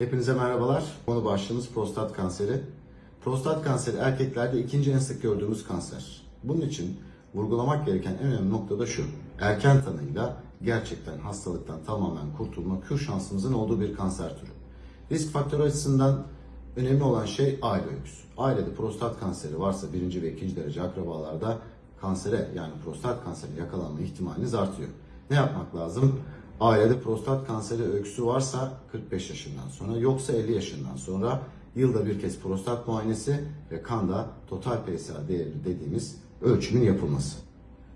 Hepinize merhabalar. Konu başlığımız prostat kanseri. Prostat kanseri erkeklerde ikinci en sık gördüğümüz kanser. Bunun için vurgulamak gereken en önemli nokta da şu. Erken tanıyla gerçekten hastalıktan tamamen kurtulma kür şansımızın olduğu bir kanser türü. Risk faktörü açısından önemli olan şey aile öyküsü. Ailede prostat kanseri varsa birinci ve ikinci derece akrabalarda kansere yani prostat kanseri yakalanma ihtimaliniz artıyor. Ne yapmak lazım? Ailede prostat kanseri öyküsü varsa 45 yaşından sonra yoksa 50 yaşından sonra yılda bir kez prostat muayenesi ve kanda total PSA değeri dediğimiz ölçümün yapılması.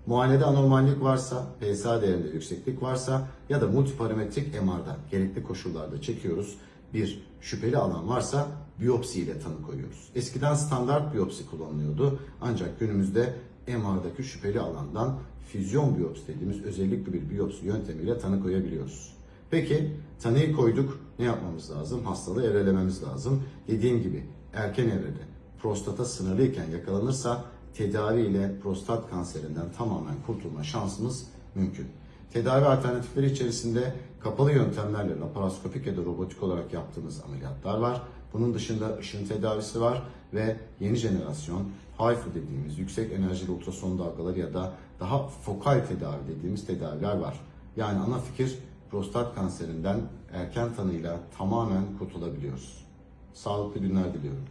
Muayenede anormallik varsa, PSA değerinde yükseklik varsa ya da multiparametrik MR'da gerekli koşullarda çekiyoruz. Bir şüpheli alan varsa biyopsi ile tanı koyuyoruz. Eskiden standart biyopsi kullanılıyordu ancak günümüzde MR'daki şüpheli alandan füzyon biyopsi dediğimiz özellikle bir biyopsi yöntemiyle tanı koyabiliyoruz. Peki tanıyı koyduk ne yapmamız lazım? Hastalığı evrelememiz lazım. Dediğim gibi erken evrede prostata sınırlıyken yakalanırsa tedavi ile prostat kanserinden tamamen kurtulma şansımız mümkün. Tedavi alternatifleri içerisinde kapalı yöntemlerle laparoskopik ya da robotik olarak yaptığımız ameliyatlar var. Bunun dışında ışın tedavisi var ve yeni jenerasyon HIFU dediğimiz yüksek enerjili ultrason dalgaları ya da daha fokal tedavi dediğimiz tedaviler var. Yani ana fikir prostat kanserinden erken tanıyla tamamen kurtulabiliyoruz. Sağlıklı günler diliyorum.